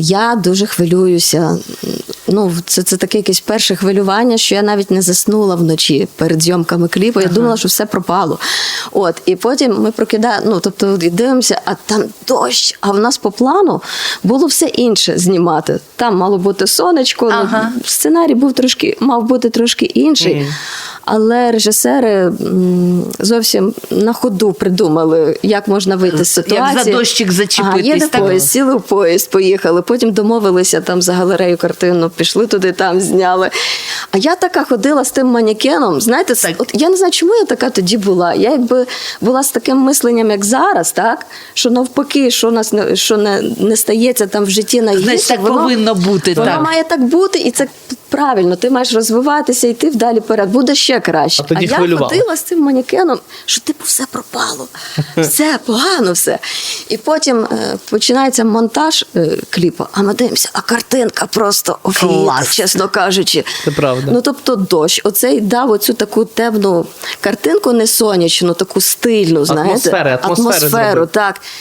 Я дуже хвилююся. Ну, це, це таке якесь перше хвилювання, що я навіть не заснула вночі перед зйомками кліпу. Я думала, що все пропало. От, і потім ми прокидаємо, ну тобто і дивимося, а там дощ. А в нас по плану було все інше знімати. Там мало бути сонечко. Ага. Ну, сценарій був трошки, мав бути трошки інший. Але режисери зовсім на ходу придумали, як можна вийти з Як за ситуації. дощик зачепитись, Ага, так? поїзд, сіли в поїзд, поїхали. Потім домовилися там за галерею картину, пішли туди, там зняли. А я така ходила з тим манекеном. Знаєте, Так. от я не знаю, чому я така тоді була. Я якби була з таким мисленням, як зараз, так що навпаки, що нас не що не, не стається там в житті найгірше, Значить, так повинно бути, Воно так. має так бути, і це правильно. Ти маєш розвиватися, йти вдалі вперед. Буде ще краще. А тоді я ходила з цим манекеном, що типу все пропало, все погано, все. І потім е, починається монтаж е, кліпу, а ми дивимося, а картинка просто офігіть, Клас. чесно кажучи. Це правда. Ну тобто дощ, оцей дав оцю таку темну картинку, не сонячну, таку стильну, знаєте, Атмосфери, атмосфери атмосферу, зробив. так.